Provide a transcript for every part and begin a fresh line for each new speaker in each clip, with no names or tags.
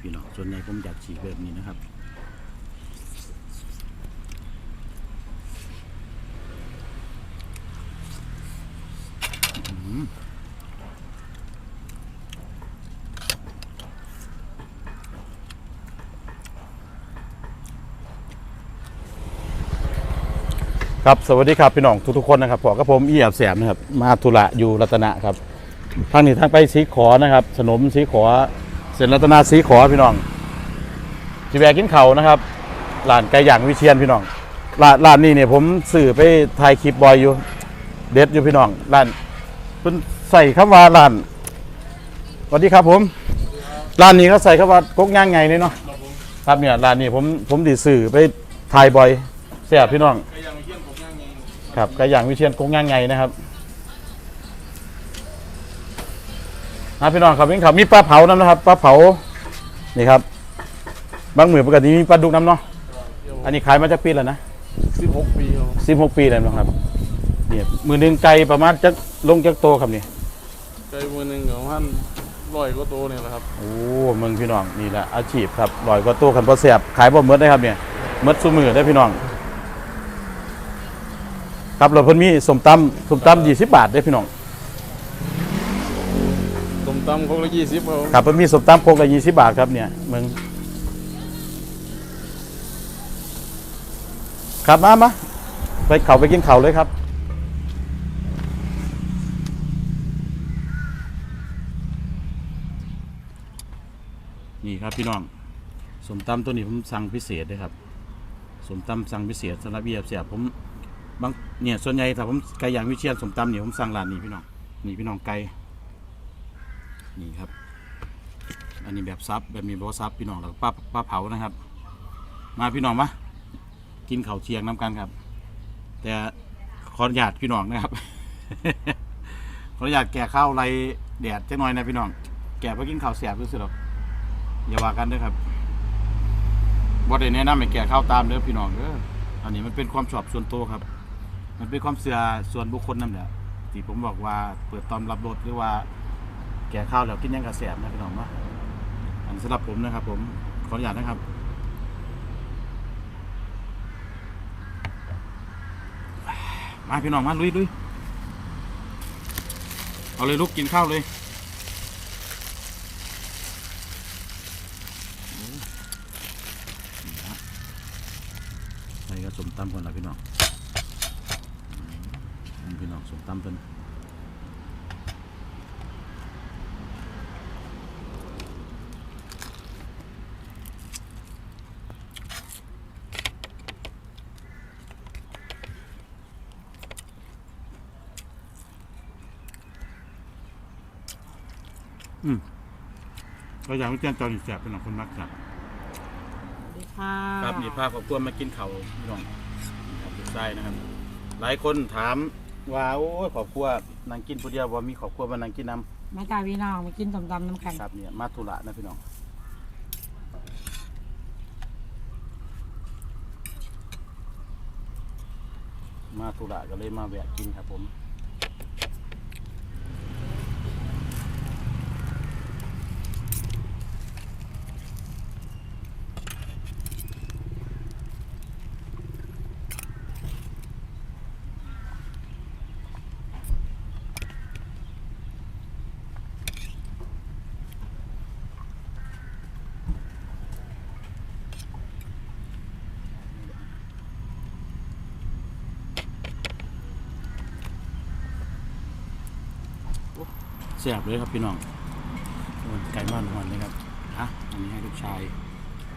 พี่น้องส่วนใหญ่ผมอยากฉีกแบบนี้นะครับครับสวัสดีครับพี่น้องทุกๆคนนะครับผมกับผมเอียบแสมนะครับมาธุระอยู่รัตนะครับทางนี้ทางไปสีขอนะครับ สนมสีขอ เสร็จรัตนาสีขอพี่น้องจีแวกินเขานะครับร้านไก่ย่างวิเชียนพี่น้องร้านร้านนี้เนี่ยผมสื่อไปถ่ายคลิปบอยอยู่ เด็ดอยู่พี่น้องร้านเพิ่นใส่คำว่าร้านสวัสดีครับผมร้านนี้เขาใส่คำว่ากกย่างไงเนี่ยเนาะครับเนี่ยร้านนี้ผมผมดีสื่อไปถ่ายบอยแซ่บพี่น้อง
ก็ยังเชียมผมยังไง
ครับไก็อย่างวิเชียนกงย่างไงนะครับ นะพี่น้องครับวิ่งเขามีปลาเผาน้ำนะครับปลาเผานี่ครับบางมือปกติมีปลาดุกน้ำเนาะอันนี้ขายมาจากปีแล้วนะ
สิบหกปีครับ
สิบหกปีแล้วนะครับเนี่ยมือหนึ่งไก่ประมาณจะลงจากโตครับนี่
ใจมือหนึ่งของท่านร้อยก็โตเนี่ยแหละครับ
โอ้มึงพี่น้องนี่แหละอาชีพครับลอยกว่าโตขันพอเสียบขายบ่เมดได้ครับเนี่ยเมดสู้มือได้พี่น้องครับเราเพิ่นมีสมตำสมตำยี่สิบบาทได้พี่น้อง
ต้มตำคงละยี่สิบครับ
ครับมันมีสมตำโคกละยี่สิบบาทครับเนี่ยมึงครับมามาไปเขาไปกินเขาเลยครับนี่ครับพี่น้องสมตำตัวนี้ผมสั่งพิเศษเลยครับสมตำสั่งพิเศษสำหรับเบียบเสียบผมบางเนี่ยส่วนใหญ่ถ้าผมไก่ย่างวิเชียนสมตำเนี่ยผมสั่งร้านนี้พี่น้องนี่พี่น้องไก่ นี่ครับ อันนี้แบบซับแบบมีบอซับพี่น้องแล้วป้าป้าเผานะครับ มาพี่น้องมากินข้าวเชียงน้ำกันครับ แต่ขออนุญาตพี่น้องนะครับ ขออนุญาตแก่ข้าวไรแดดจักหน่อยนะพี่น้อง แก่เพื่อกินข้าวเสียบรู้สึกหรอกอย่าว่ากันด้อครับบ่ได้แนะนำให้แก่ข้าวตามเด้อพี่น้องเด้ออันนี้มันเป็นความชอบส่วนตัวครับ มันเป็นความเสื่อส่วนบุคคลนั่นแหละที่ผมบอกว่าเปิดตอนรับรถหรือว่า แก่ข้าวแล้วกินยังกระแสบนะพี่น้องเนาะอันสำหรับผมนะครับ ผมขออนุญาตนะครับมาพี่น้องมาลุยลุยเอาเลยลูกกินข้าวเลยใส่กระสมตำก่อนละพี่น้องพี่น้องสมตำเป็น ก็อยากให้เจ้าจอนี่แสบเป็นของคนมักครับ
สวัสดีค่ะ
ครับนี่พาครอบครัวมากินเขาวพี่น้องนี่ครับลูกไส้นะครับ หลายคนถามว่าโอ้ยครอบครัวนางกินผู้เดียวว่ามีครอบครัวมานางกินน้
มาจากพี่น้องมากินต้มตำน้ำกันำ
ครับเนี่ยมาธุระนะพี่น้องมาธุระก็เลยมาแวะกินครับผม ซ่บเลยครับพี่น้องโอ้ยไก่บ้านหอนเลยครับนะอันนี้ให้ลูกชาย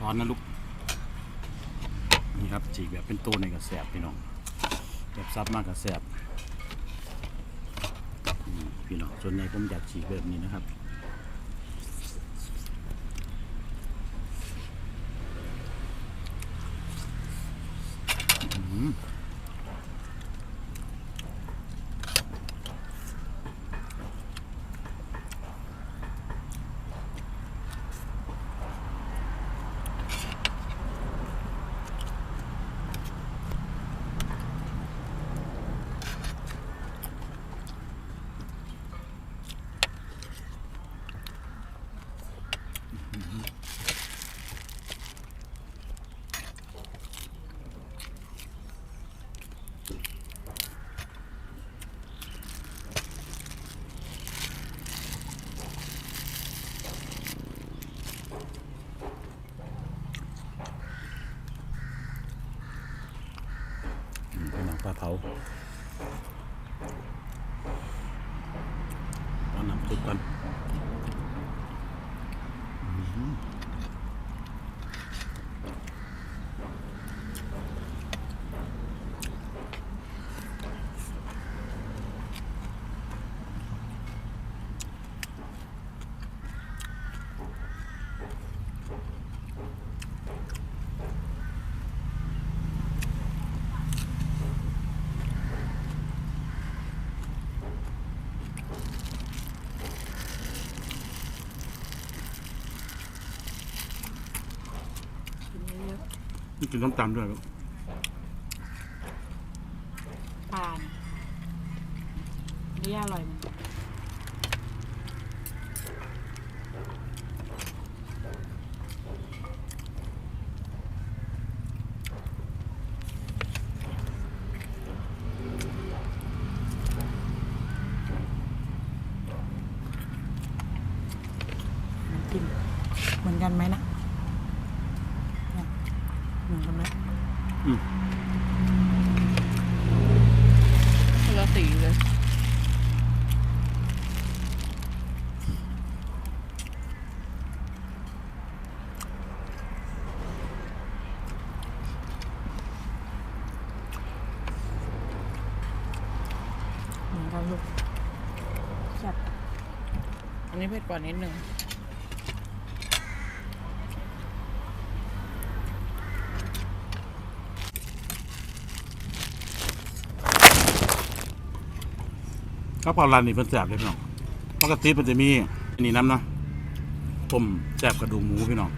ร้อนนะลูกนี่ครับจีกแบบเป็นตัวในกระแสบพี่น้องแบบซับมากกระแสบพี่น้องส่วนใหญ่ผมอยากฉีกแบบนี้นะครับ เผาตอนน้ำซุปกันอื้อหือนี่ กินน้ำตาลด้วยครับ
ทานนี่อร่อยเหมือนกันน้ำจิ้มเหมือนกันไหมนะเนี่ยเหมือนกันไหม
อืม
คนละสีเลย
เหมือนกันลูกแซ่บ
อันนี้ เผ็ดกว่านิดนึง
ข้าวเปล่าร้านนี้เป็นแสบเลยพี่น้องปกติมันจะมีอันนี้น้ำเนาะต้มแสบกระดูกหมูพี่น้อง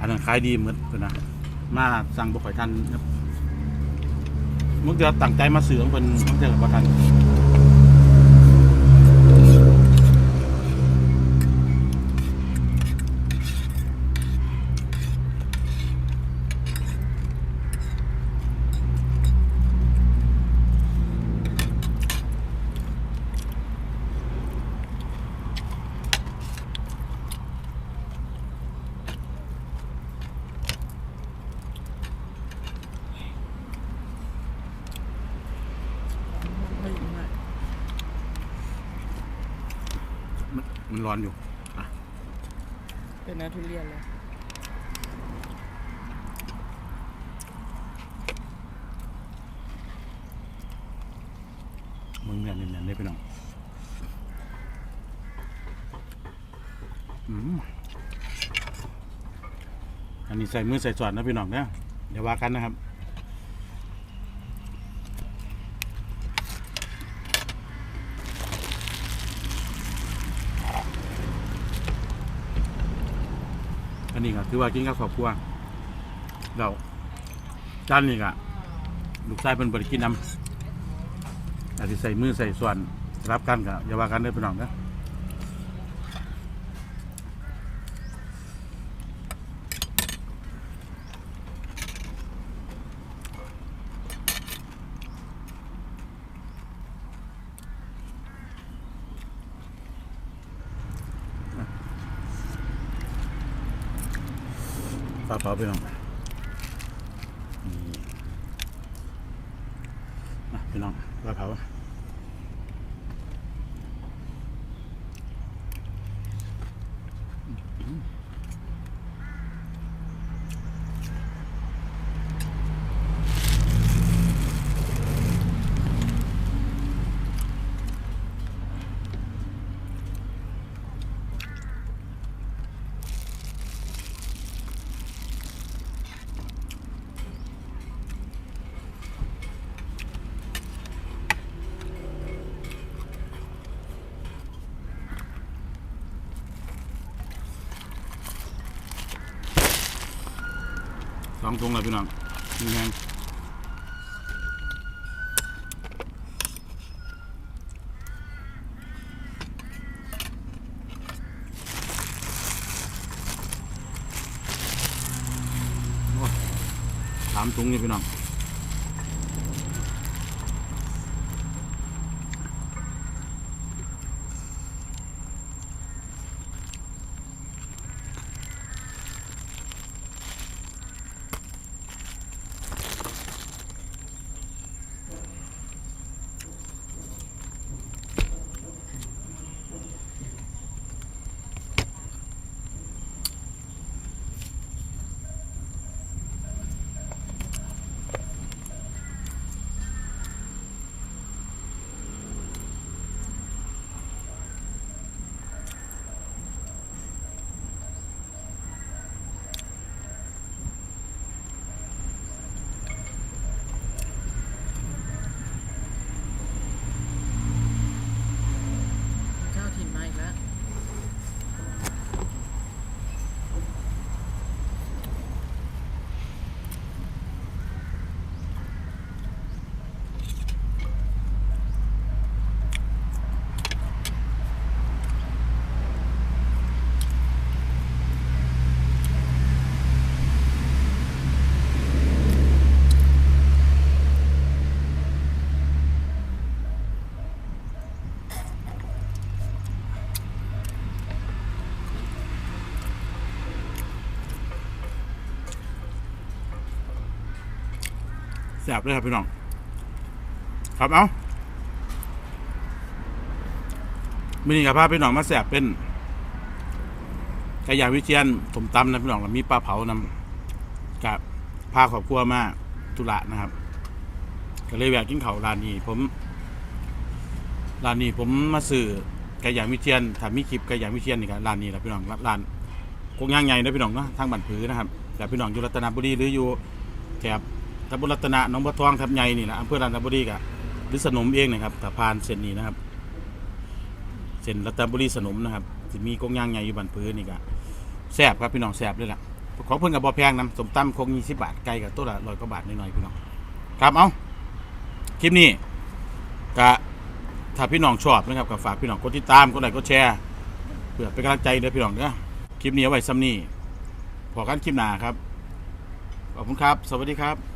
อันนั้นขายดีเหมือนกันนะ มาสั่งบ่ค่อยทันครับมึงเดี๋ยวตั้งใจมาซื้องเป็นมึงจอกับบ่ทัน
ถึงเลย
มันมันร้อนอยู่
เป็นเนื้อทุเรียนเลย
มึงเนี่ยเนี่ยเนี่ยพี่น้องอืมอันนี้ใส่มือใส่สอดนะพี่น้องนะเดี๋ยวว่ากันนะครับ อันนี้ก็คือว่ากินกับครอบครัวเราจานนี้ก็ลูกชายเป็นบริกินน้ำอาจจะใส่มือใส่ส่วนรับกันก็อย่าว่ากันเด้อพี่น้องนะ ฝากเผาพี่น้องนี่อะพี่น้องฝากเผาส ตรงเลยพี่น้องนี่แห้งสามถุงนี่พี่น้อง แสบเลยครับพี่น้อง ครับเอามินี่กับพาพพี่น้องมาแสบเป็นไก่ย่างวิเชียนสมตำนะพี่น้องแล้วมีปลาเผานำกับพาครอบครัวมาธุระนะครับ ก็เลยแวะกินเขาร้านนี้ ผมร้านนี้ผมมาซื้อไก่ย่างวิเชียนถ้ามีคลิปไก่ย่างวิเชียนนี่ก็ร้านนี้แหละพี่น้องร้านกงย่างใหญ่นะพี่น้องนะทางบ้นผือนะครับแต่พี่น้องอยู่รัตนบุรีหรืออยู่แถบ ตำบลรัตนะหนองบัวทองทับใหญ่นี่แหละอำเภอรัตนบุรีก็หรือสนมเองนะครับถ้าผ่านเส้นนี้นะครับเส้นรัตนบุรีสนมนะครับจะมีกงย่างใหญ่อยู่บนผือนี่ก็แซ่บครับพี่น้องแซ่บเลยล่ะของเพิ่นกับบอแพงนะสมตำคงยี่สิบบาทไก่กับตัวละร้อยกว่าบาทนิดหน่อยๆพี่น้องครับเอาคลิปนี้ก็ถ้าพี่น้องชอบนะครับก็ฝากพี่น้องกดติดตามกดไลค์กดแชร์เพื่อเป็นกำลังใจเด้อพี่น้องเด้อคลิปนี้เอาไว้ซ้ำนี้พอกันคลิปหน้าครับขอบคุณครับ สวัสดีครับ